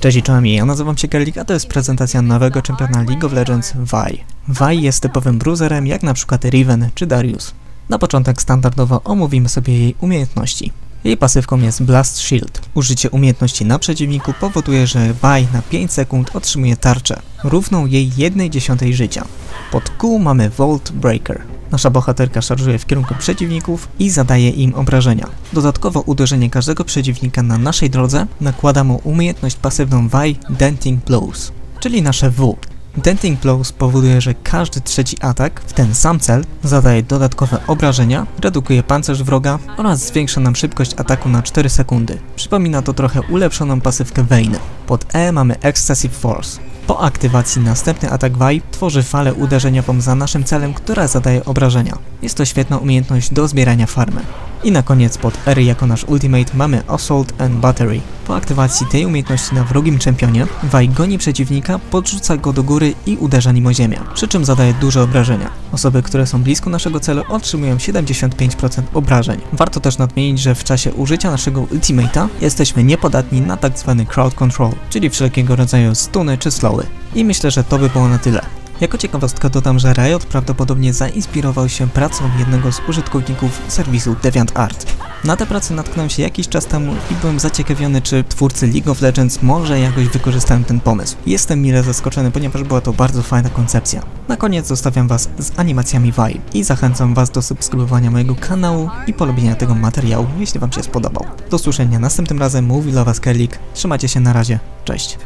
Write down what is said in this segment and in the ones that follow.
Cześć i czołem, ja nazywam się Kerlik, a to jest prezentacja nowego czempiona League of Legends Vi. Vi jest typowym bruiserem, jak na przykład Riven czy Darius. Na początek standardowo omówimy sobie jej umiejętności. Jej pasywką jest Blast Shield. Użycie umiejętności na przeciwniku powoduje, że Vi na 5 sekund otrzymuje tarczę, równą jej 1 dziesiątej życia. Pod Q mamy Volt Breaker. Nasza bohaterka szarżuje w kierunku przeciwników i zadaje im obrażenia. Dodatkowo uderzenie każdego przeciwnika na naszej drodze nakłada mu umiejętność pasywną Vi Denting Blows, czyli nasze W. Denting Blows powoduje, że każdy trzeci atak w ten sam cel zadaje dodatkowe obrażenia, redukuje pancerz wroga oraz zwiększa nam szybkość ataku na 4 sekundy. Przypomina to trochę ulepszoną pasywkę Vayne. Pod E mamy Excessive Force. Po aktywacji następny atak Vi tworzy falę uderzeniową za naszym celem, która zadaje obrażenia. Jest to świetna umiejętność do zbierania farmy. I na koniec pod R jako nasz ultimate mamy Assault and Battery. Po aktywacji tej umiejętności na wrogim czempionie, Vi goni przeciwnika, podrzuca go do góry i uderza nim o ziemię, przy czym zadaje duże obrażenia. Osoby, które są blisko naszego celu otrzymują 75% obrażeń. Warto też nadmienić, że w czasie użycia naszego ultimate'a jesteśmy niepodatni na tzw. crowd control, czyli wszelkiego rodzaju stuny czy slowy. I myślę, że to by było na tyle. Jako ciekawostkę dodam, że Riot prawdopodobnie zainspirował się pracą jednego z użytkowników serwisu DeviantArt. Na tę pracę natknąłem się jakiś czas temu i byłem zaciekawiony, czy twórcy League of Legends może jakoś wykorzystają ten pomysł. Jestem mile zaskoczony, ponieważ była to bardzo fajna koncepcja. Na koniec zostawiam Was z animacjami Vi i zachęcam Was do subskrybowania mojego kanału i polubienia tego materiału, jeśli Wam się spodobał. Do usłyszenia następnym razem, mówi dla Was Kerlik. Trzymajcie się, na razie, cześć.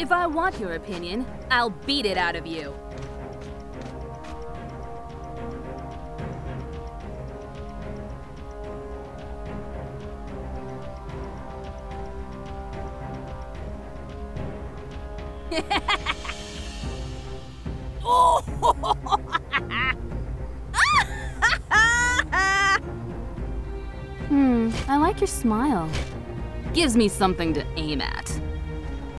If I want your opinion, I'll beat it out of you. Hmm, I like your smile. Gives me something to aim at.